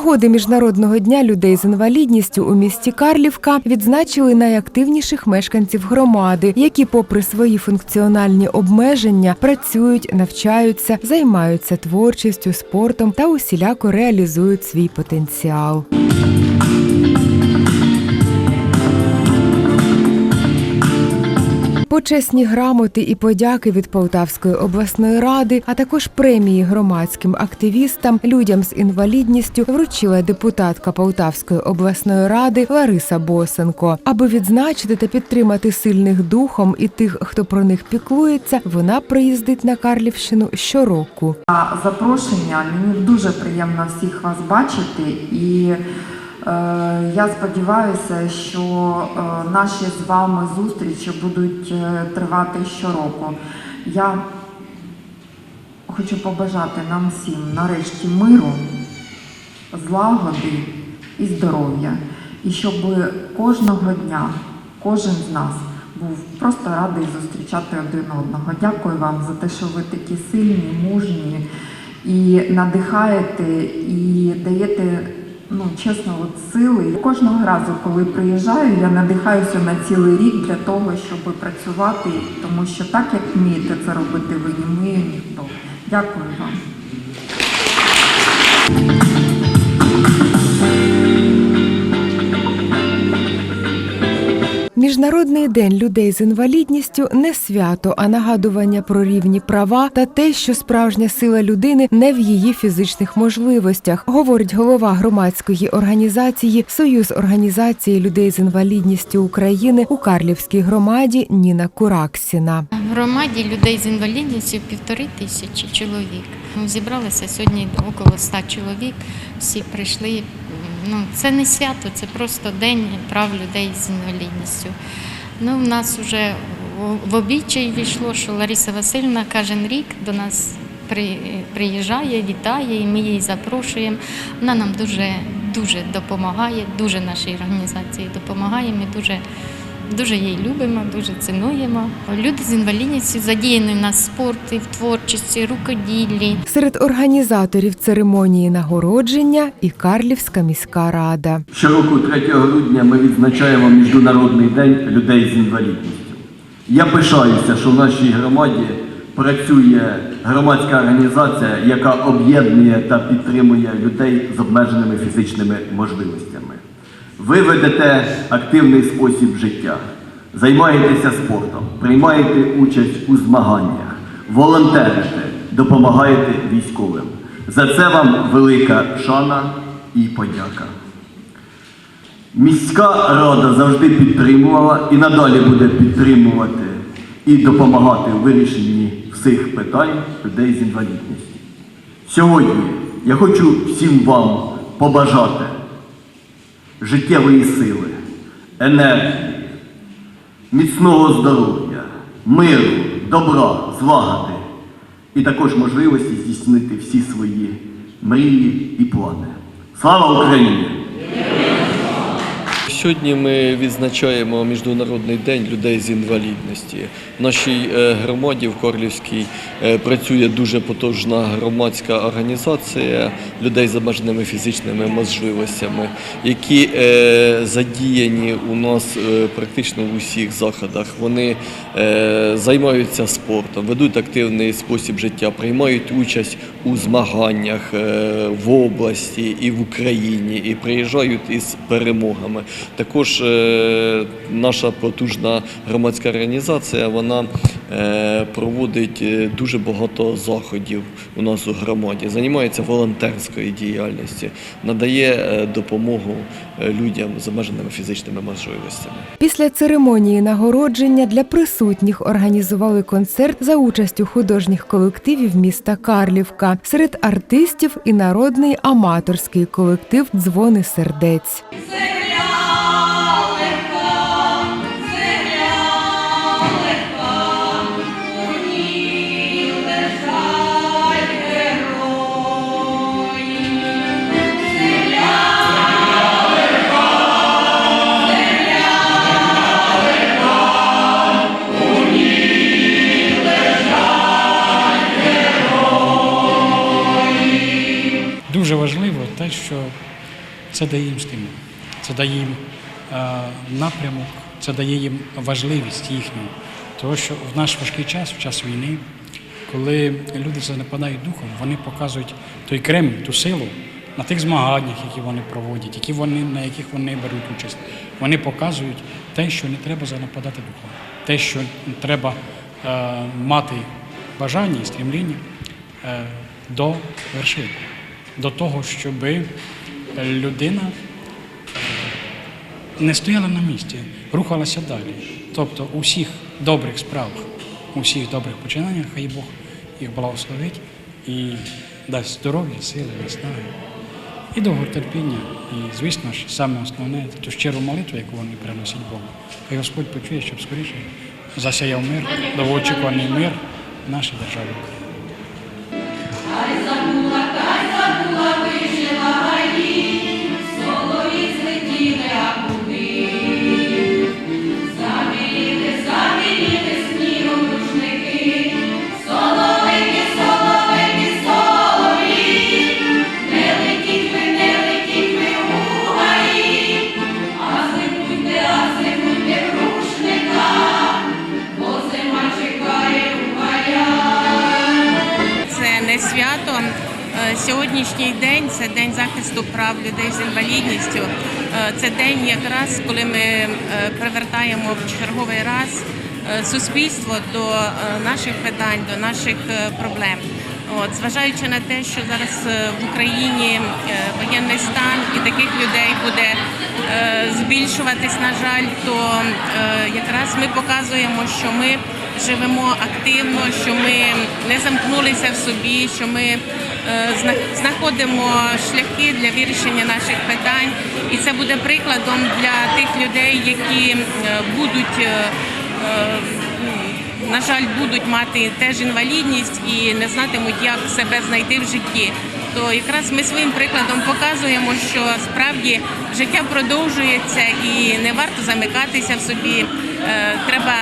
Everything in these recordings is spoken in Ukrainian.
Нагоди міжнародного дня людей з інвалідністю у місті Карлівка відзначили найактивніших мешканців громади, які, попри свої функціональні обмеження, працюють, навчаються, займаються творчістю, спортом та усіляко реалізують свій потенціал. Почесні грамоти і подяки від Полтавської обласної ради, а також премії громадським активістам, людям з інвалідністю вручила депутатка Полтавської обласної ради Лариса Босенко. Аби відзначити та підтримати сильних духом і тих, хто про них піклується, вона приїздить на Карлівщину щороку. За запрошення. Мені дуже приємно всіх вас бачити, і я сподіваюся, що е, наші з вами зустрічі будуть е, тривати щороку. Я хочу побажати нам всім нарешті миру, злагоди і здоров'я, і щоб кожного дня кожен з нас був просто радий зустрічати один одного. Дякую вам за те, що ви такі сильні, мужні і надихаєте, і даєте. Ну, чесно, от сили. Кожного разу, коли приїжджаю, я надихаюся на цілий рік для того, щоб працювати, тому що так, як вмієте це робити, ви не вміє ніхто. Дякую вам. Міжнародний день людей з інвалідністю не свято, а нагадування про рівні права та те, що справжня сила людини не в її фізичних можливостях, говорить голова громадської організації Союз організації людей з інвалідністю України у Карлівській громаді Ніна Кураксіна. В громаді людей з інвалідністю півтори тисячі чоловік. Зібралися сьогодні около ста чоловік. Всі прийшли. Ну, це не свято, це просто день прав людей з інвалідністю. Ну, в нас вже в обічай війшло, що Лариса Васильівна кожен рік до нас приїжджає, вітає, і ми її запрошуємо. Вона нам дуже, дуже допомагає, дуже нашій організації допомагає. Ми дуже Дуже її любимо, дуже цінуємо. Люди з інвалідністю задіяні в нас в спорті, в творчості, рукоділлі. Серед організаторів церемонії нагородження і Карлівська міська рада. Щороку 3 грудня ми відзначаємо Міжнародний день людей з інвалідністю. Я пишаюся, що в нашій громаді працює громадська організація, яка об'єднує та підтримує людей з обмеженими фізичними можливостями. Ви ведете активний спосіб життя, займаєтеся спортом, приймаєте участь у змаганнях, волонтерите, допомагаєте військовим. За це вам велика шана і подяка. Міська рада завжди підтримувала і надалі буде підтримувати і допомагати в вирішенні всіх питань людей з інвалідністю. Сьогодні я хочу всім вам побажати життєвої сили, енергії, міцного здоров'я, миру, добра, злагоди і також можливості здійснити всі свої мрії і плани. Слава Україні! Сьогодні ми відзначаємо Міжнародний день людей з інвалідності. В нашій е, громаді в Корлівській е, працює дуже потужна громадська організація людей з обмеженими фізичними можливостями, які е, задіяні у нас практично в усіх заходах. Вони займаються спортом, ведуть активний спосіб життя, приймають участь у змаганнях в області і в Україні, і приїжджають із перемогами. Також е, наша потужна громадська організація вона е, проводить е, дуже багато заходів у нас у громаді, займається волонтерською діяльністю, надає допомогу людям з обмеженими фізичними можливостями. Після церемонії нагородження для присутніх організували концерт за участю художніх колективів міста Карлівка. Серед артистів і народний аматорський колектив Дзвони сердець. Дуже важливо те, що це дає їм стимул, це дає їм е, напрямок, це дає їм важливість їхню. Тому що в наш важкий час, в час війни, коли люди занепадають духом, вони показують той Кремль, ту силу на тих змаганнях, які вони проводять, які вони, на яких вони беруть участь. Вони показують те, що не треба занепадати духом, те, що треба е, мати бажання і стремління е, до вершин, до того, щоб людина не стояла на місці, рухалася далі. Тобто у всіх добрих справах, у всіх добрих починаннях, хай Бог їх благословить і дасть здоров'я, сили, наснаги і довготерпіння. І, звісно ж, саме основне ту щиру молитву, яку вони приносять Богу. Хай Господь почує, щоб скоріше засяяв мир, довгоочікуваний мир в нашій державі Сьогоднішній день це день захисту прав людей з інвалідністю. Е, Це день, якраз коли ми е, привертаємо в черговий раз е, суспільство до наших питань, до наших проблем. От, зважаючи на те, що зараз в Україні воєнний стан і таких людей буде збільшуватись, на жаль, то якраз ми показуємо, що ми живемо активно, що ми не замкнулися в собі, що ми е, зна- знаходимо шляхи для вирішення наших питань, і це буде прикладом для тих людей, які е, будуть. е, на жаль, будуть мати теж інвалідність і не знатимуть, як себе знайти в житті. То якраз ми своїм прикладом показуємо, що справді життя продовжується і не варто замикатися в собі. Е, Треба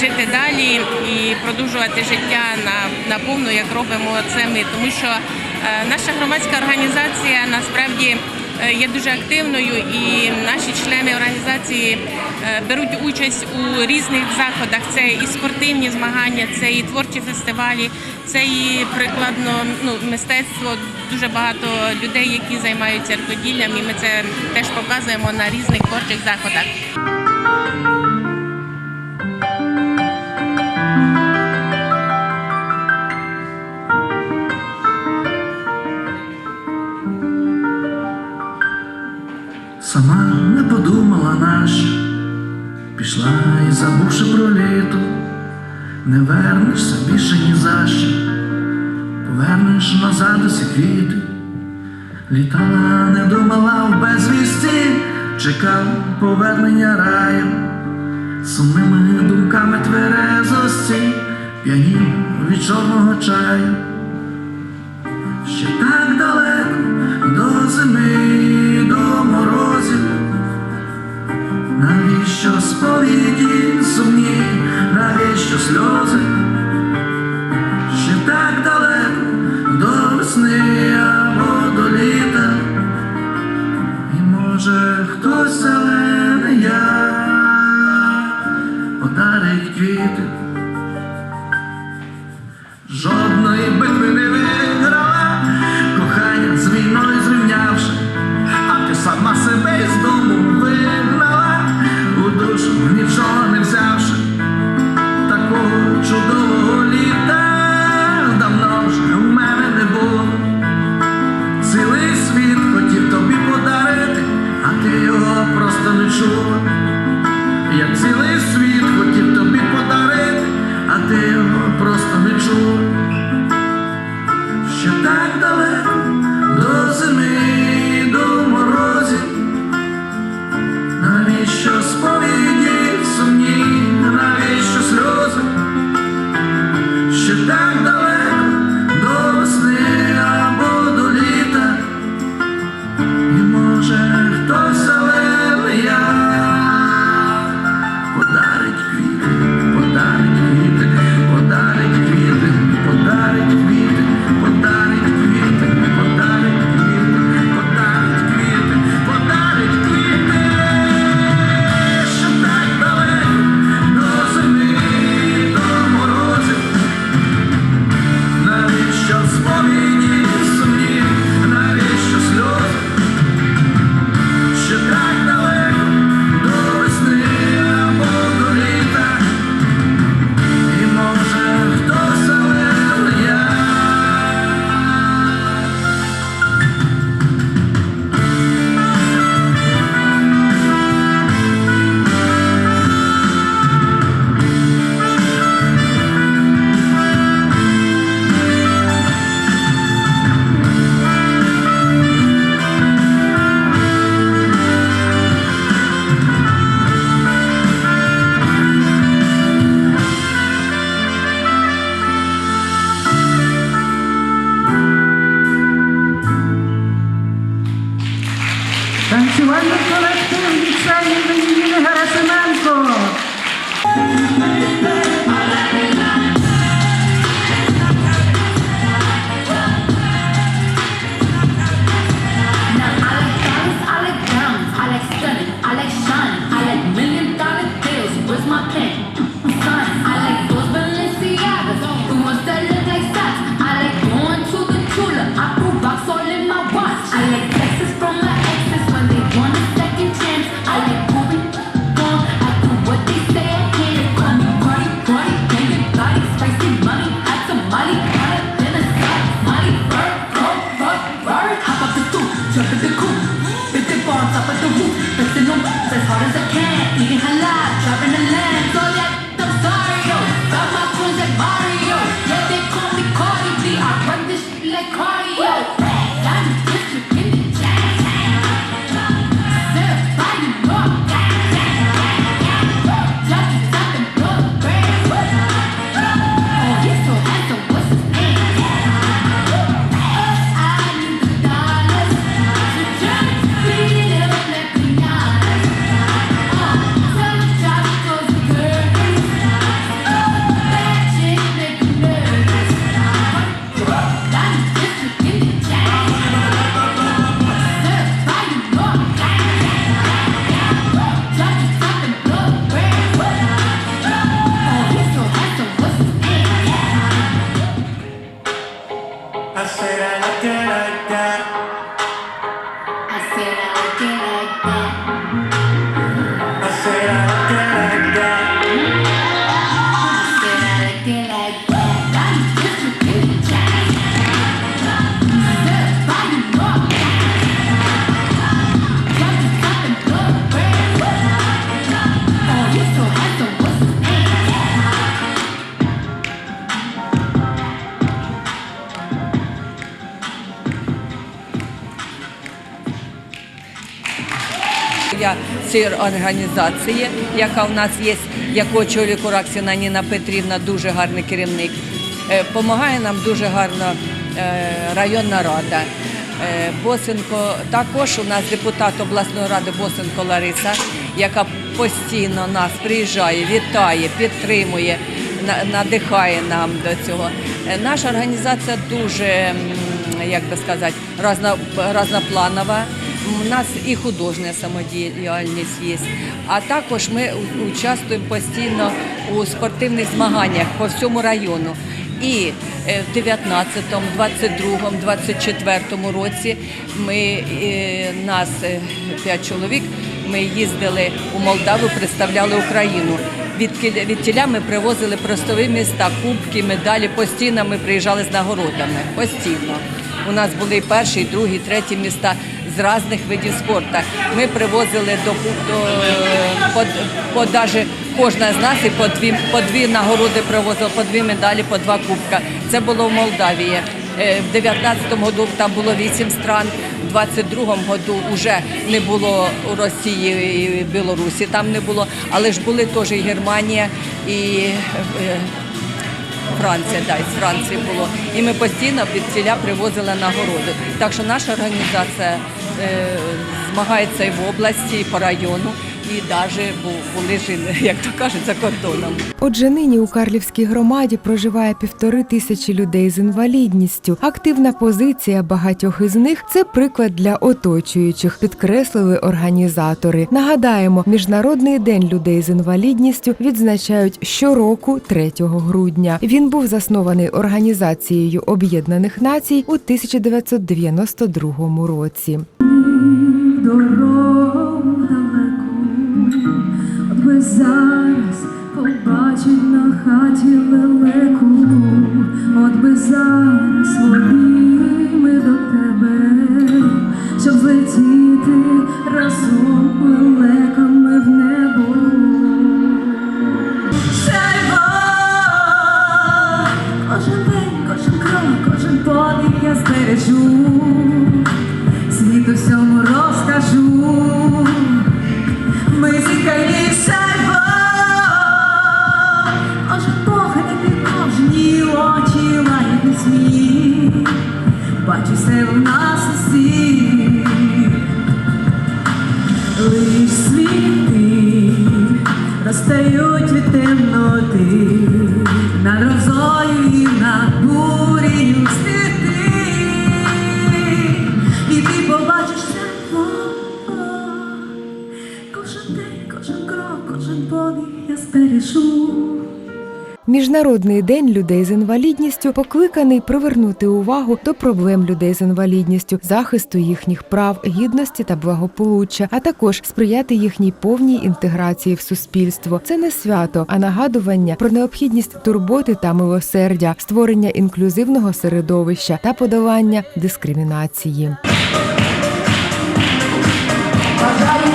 жити далі і продовжувати життя на, на повну, як робимо це ми. Тому що е, наша громадська організація насправді є дуже активною, і наші члени організації е, беруть участь у різних заходах. Це і спортивні змагання, це і творчі фестивалі, це і прикладно ну, мистецтво. Дуже багато людей, які займаються рукоділлям, і ми це теж показуємо на різних творчих заходах. Сама не подумала нащо, пішла і забувши про літо, не вернешся більше ні за що, повернеш назад усі квіти, літала, не думала в безвісті, чекав повернення раю, сумними думками тверезості, п'янів від чорного чаю. Ще так далеко до зими, Навіщо сповіді сумні, навіщо сльози? Ще так далеко Ансамбль колектив ліцею імені Ігоря Семенко. Цієї організації, яка в нас є, яку очолює Кураксіна Ніна Петрівна, дуже гарний керівник. Помагає нам дуже гарно е, районна рада. Е, Босенко також у нас депутат обласної ради Босенко Лариса, яка постійно нас приїжджає, вітає, підтримує, надихає нам до цього. Е, Наша організація дуже, як би сказати, разно, разнопланова. У нас і художня самодіяльність є, а також ми участвуємо постійно у спортивних змаганнях по всьому району. І е, в 19-му, 22-му, 24-му році ми е, нас е, п'ять чоловік. Ми їздили у Молдаву, представляли Україну. Від, від тіля ми привозили простові міста, кубки, медалі. Постійно ми приїжджали з нагородами. Постійно. У нас були перші, другі, треті міста з різних видів спорту. Ми привозили до, до по, по даже кожна з нас і по дві, по дві нагороди привозила, по дві медалі, по два кубка. Це було в Молдавії. Е, В 19-му году там було вісім стран, в 22-му году вже не було Росії і Білорусі, там не було, але ж були теж і Германія і е, Франція, да, із Франції було. І ми постійно від ціля привозили нагороди. Так що наша організація змагається і в області, і по району, і навіть були ж, як то кажуть, за кордоном. Отже, нині у Карлівській громаді проживає півтори тисячі людей з інвалідністю. Активна позиція багатьох із них це приклад для оточуючих, підкреслили організатори. Нагадаємо, міжнародний день людей з інвалідністю відзначають щороку 3 грудня. Він був заснований організацією Об'єднаних Націй у 1992 році. Дорогу далеку, от би зараз побачить на хаті велику, от би зараз своїми до тебе, щоб злетіти разом лелеками Міжнародний день людей з інвалідністю покликаний привернути увагу до проблем людей з інвалідністю, захисту їхніх прав, гідності та благополуччя, а також сприяти їхній повній інтеграції в суспільство. Це не свято, а нагадування про необхідність турботи та милосердя, створення інклюзивного середовища та подолання дискримінації. Бажаю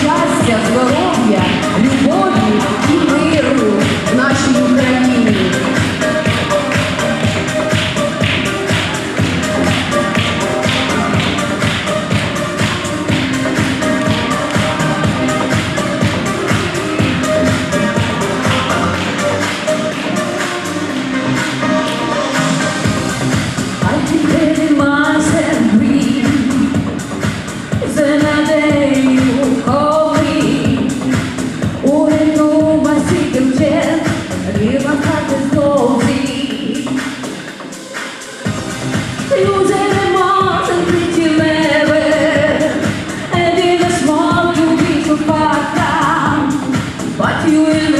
щастя, здоров'я, you in